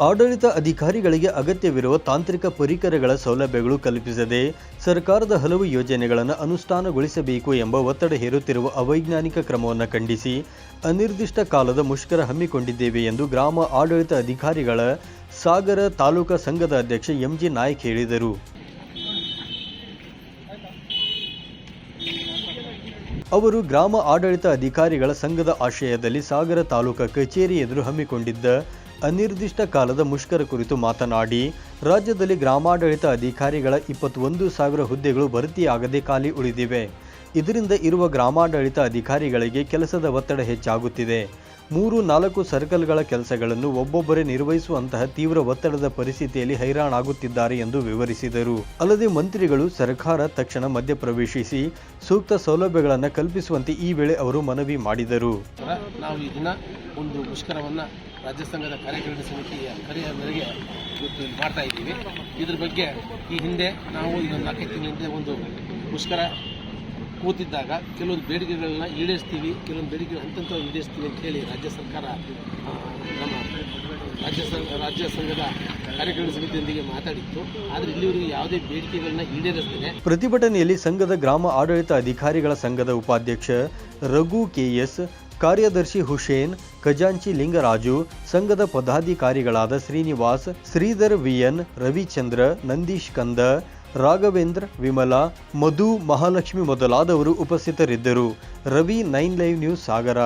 ಆಡಳಿತ ಅಧಿಕಾರಿಗಳಿಗೆ ಅಗತ್ಯವಿರುವ ತಾಂತ್ರಿಕ ಪರಿಕರಗಳ ಸೌಲಭ್ಯಗಳು ಕಲ್ಪಿಸದೆ ಸರ್ಕಾರದ ಹಲವು ಯೋಜನೆಗಳನ್ನು ಅನುಷ್ಠಾನಗೊಳಿಸಬೇಕು ಎಂಬ ಒತ್ತಡ ಹೇರುತ್ತಿರುವ ಅವೈಜ್ಞಾನಿಕ ಕ್ರಮವನ್ನು ಖಂಡಿಸಿ ಅನಿರ್ದಿಷ್ಟ ಕಾಲದ ಮುಷ್ಕರ ಹಮ್ಮಿಕೊಂಡಿದ್ದೇವೆ ಎಂದು ಗ್ರಾಮ ಆಡಳಿತ ಅಧಿಕಾರಿಗಳ ಸಾಗರ ತಾಲೂಕಾ ಸಂಘದ ಅಧ್ಯಕ್ಷ ಎಂಜಿ ನಾಯ್ಕ್ ಹೇಳಿದರು. ಅವರು ಗ್ರಾಮ ಆಡಳಿತ ಅಧಿಕಾರಿಗಳ ಸಂಘದ ಆಶ್ರಯದಲ್ಲಿ ಸಾಗರ ತಾಲೂಕಾ ಕಚೇರಿ ಎದುರು ಹಮ್ಮಿಕೊಂಡಿದ್ದ ಅನಿರ್ದಿಷ್ಟ ಕಾಲದ ಮುಷ್ಕರ ಕುರಿತು ಮಾತನಾಡಿ, ರಾಜ್ಯದಲ್ಲಿ ಗ್ರಾಮಾಡಳಿತ ಅಧಿಕಾರಿಗಳ ಇಪ್ಪತ್ತೊಂದು ಸಾವಿರ ಹುದ್ದೆಗಳು ಭರ್ತಿಯಾಗದೆ ಖಾಲಿ ಉಳಿದಿವೆ. ಇದರಿಂದ ಇರುವ ಗ್ರಾಮಾಡಳಿತ ಅಧಿಕಾರಿಗಳಿಗೆ ಕೆಲಸದ ಒತ್ತಡ ಹೆಚ್ಚಾಗುತ್ತಿದೆ. ಮೂರು, ನಾಲ್ಕು ಸರ್ಕಲ್ಗಳ ಕೆಲಸಗಳನ್ನು ಒಬ್ಬೊಬ್ಬರೇ ನಿರ್ವಹಿಸುವಂತಹ ತೀವ್ರ ಒತ್ತಡದ ಪರಿಸ್ಥಿತಿಯಲ್ಲಿ ಹೈರಾಣಾಗುತ್ತಿದ್ದಾರೆ ಎಂದು ವಿವರಿಸಿದರು. ಅಲ್ಲದೆ ಮಂತ್ರಿಗಳು ಸರ್ಕಾರ ತಕ್ಷಣ ಮಧ್ಯಪ್ರವೇಶಿಸಿ ಸೂಕ್ತ ಸೌಲಭ್ಯಗಳನ್ನು ಕಲ್ಪಿಸುವಂತೆ ಈ ವೇಳೆ ಅವರು ಮನವಿ ಮಾಡಿದರು. ನಾವು ಈ ಒಂದು ಮುಷ್ಕರವನ್ನು ರಾಜ್ಯ ಸಂಘದ ಕಾರ್ಯಕಾರಿಣಿ ಸಮಿತಿಯ ಕರೆಯ ಮೇರೆಗೆ ಇವತ್ತು ಮಾಡ್ತಾ ಇದ್ದೀವಿ. ಇದ್ರ ಬಗ್ಗೆ ಈ ಹಿಂದೆ ನಾವು ಒಂದು ನಾಲ್ಕೈದು ತಿಂಗಳ ಹಿಂದೆ ಒಂದು ಮುಷ್ಕರ ಕೂತಿದ್ದಾಗ ಕೆಲವೊಂದು ಬೇಡಿಕೆಗಳನ್ನ ಈಡೇರಿಸ್ತೀವಿ, ಕೆಲವೊಂದು ಬೇಡಿಕೆಗಳು ಅಂತಂತ ಈಡೇರಿಸ್ತೀವಿ ಅಂತ ಹೇಳಿ ರಾಜ್ಯ ಸರ್ಕಾರ ನಮ್ಮ ರಾಜ್ಯ ರಾಜ್ಯ ಸಂಘದ ಕಾರ್ಯಕಾರಿಣಿ ಸಮಿತಿಯೊಂದಿಗೆ ಮಾತಾಡಿತ್ತು. ಆದರೆ ಇಲ್ಲಿವರೆಗೆ ಯಾವುದೇ ಬೇಡಿಕೆಗಳನ್ನ ಈಡೇರಿಸ್ತೇನೆ ಪ್ರತಿಭಟನೆಯಲ್ಲಿ ಸಂಘದ ಗ್ರಾಮ ಆಡಳಿತ ಅಧಿಕಾರಿಗಳ ಸಂಘದ ಉಪಾಧ್ಯಕ್ಷ ರಘು ಕೆಎಸ್ ಕಾರ್ಯದರ್ಶಿ ಹುಸೇನ್, ಖಜಾಂಚಿ ಲಿಂಗರಾಜು, ಸಂಘದ ಪದಾಧಿಕಾರಿಗಳಾದ ಶ್ರೀನಿವಾಸ್, ಶ್ರೀಧರ್ ವಿಎನ್, ರವಿಚಂದ್ರ, ನಂದೀಶ್ ಕಂದ, ರಾಘವೇಂದ್ರ, ವಿಮಲಾ, ಮಧು ಮಹಾಲಕ್ಷ್ಮಿ ಮೊದಲಾದವರು ಉಪಸ್ಥಿತರಿದ್ದರು. Ravi nine live news Sagara.